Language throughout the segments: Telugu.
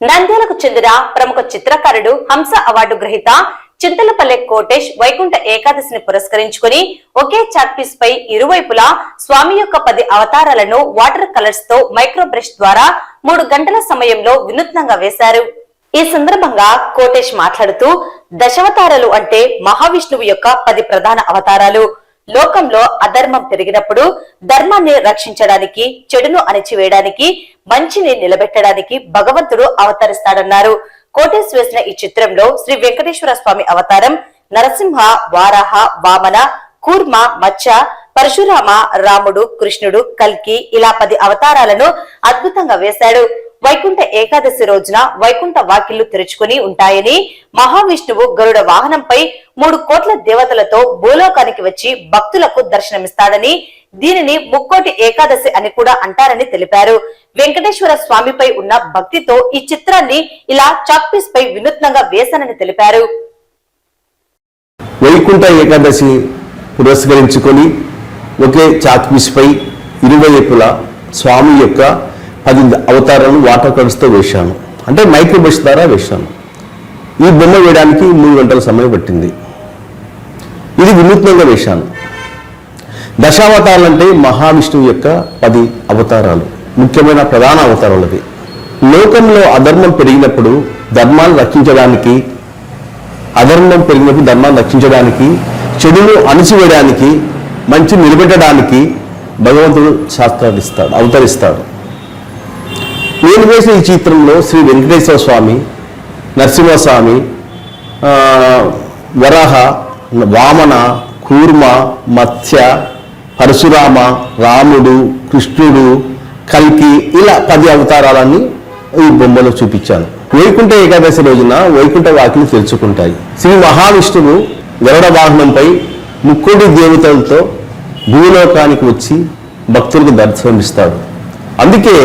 నంద్యాలకు చెందిన ప్రముఖ చిత్రకారుడు హంస అవార్డు గ్రహీత చింతలపల్లె కోటేష్ వైకుంఠ ఏకాదశిని పురస్కరించుకుని ఒకే చాక్ పీస్ పై ఇరువైపులా స్వామి యొక్క పది అవతారాలను వాటర్ కలర్స్తో మైక్రో బ్రష్ ద్వారా మూడు గంటల సమయంలో వినూత్నంగా వేశారు. ఈ సందర్భంగా కోటేష్ మాట్లాడుతూ దశావతారాలు అంటే మహావిష్ణువు యొక్క పది ప్రధాన అవతారాలు. లోకంలో అధర్మం పెరిగినప్పుడు ధర్మాన్ని రక్షించడానికి చెడును అణిచివేయడానికి మంచిని నిలబెట్టడానికి భగవంతుడు అవతరిస్తాడన్నారు. కోటేశ్ వేసిన ఈ చిత్రంలో శ్రీ వెంకటేశ్వర స్వామి అవతారం నరసింహ వారాహ వామన కూర్మ మచ్చ పరశురామ రాముడు కృష్ణుడు కల్కి ఇలా పది అవతారాలను అద్భుతంగా వేశాడు. వైకుంఠ ఏకాదశి రోజున వైకుంఠ వాకిళ్ళు తెరుచుకుని ఉంటాయని మహావిష్ణువు గరుడ వాహనంపై మూడు కోట్ల దేవతలతో భూలోకానికి వచ్చి భక్తులకు దర్శనమిస్తాడని దీనిని ముక్కోటి ఏకాదశి అని కూడా అంటారని తెలిపారు. వెంకటేశ్వర స్వామిపై ఉన్న భక్తితో ఈ చిత్రాన్ని ఇలా చాక్పీస్ పై వినూత్నంగా వేశానని తెలిపారు. వైకుంఠ ఏకాదశి పురస్కరించుకొని ఒకే చాక్పీస్పై ఇరువైపులా స్వామి యొక్క పది అవతారాలు వాటర్ కలర్స్తో వేశాను. అంటే మైక్రో బ్రష్ ద్వారా వేశాను. ఈ బొమ్మ వేయడానికి మూడు గంటల సమయం పట్టింది. ఇది వినూత్నంగా వేశాను. దశావతారాలు అంటే మహావిష్ణువు యొక్క పది అవతారాలు. ముఖ్యమైన ప్రధాన అవతారాలు అది లోకంలో అధర్మం పెరిగినప్పుడు ధర్మాన్ని రక్షించడానికి అధర్మం పెరిగినప్పుడు ధర్మాన్ని రక్షించడానికి చెడును అణిచివేయడానికి మంచి నిలబెట్టడానికి భగవంతుడు శాస్త్రాలు ఇస్తాడు అవతరిస్తాడు. నేను వేసిన ఈ చిత్రంలో శ్రీ వెంకటేశ్వర స్వామి నరసింహస్వామి వరాహ వామన కూర్మ మత్స్య పరశురామ రాముడు కృష్ణుడు కల్కి ఇలా పది అవతారాలని ఈ బొమ్మలో చూపించాను వైకుంఠ ఏకాదశి రోజున వైకుంఠ వాకిలు తెలుసుకుంటాయి శ్రీ మహావిష్ణువు గరుడ వాహనంపై ముక్కోటి దేవతలతో భూలోకానికి వచ్చి భక్తులకు దర్శనమిస్తాడు. అందుకే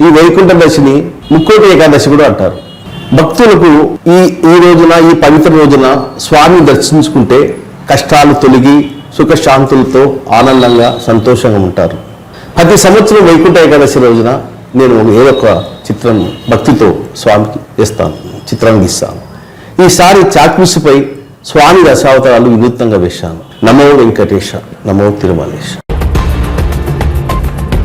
ఈ వైకుంఠ దశని ముక్కోటి ఏకాదశి కూడా అంటారు. భక్తులకు ఈ ఈ రోజున ఈ పవిత్ర రోజున స్వామి దర్శించుకుంటే కష్టాలు తొలగి సుఖశాంతులతో ఆనందంగా సంతోషంగా ఉంటారు. ప్రతి సంవత్సరం వైకుంఠ ఏకాదశి రోజున నేను ఏదో ఒక చిత్రం భక్తితో స్వామికి వేస్తాను చిత్రం గీస్తాను. ఈసారి చాక్పీసుపై స్వామి దశావతారాలు వినూత్నంగా వేశాను. నమో వెంకటేశ నమో తిరుమలేశ.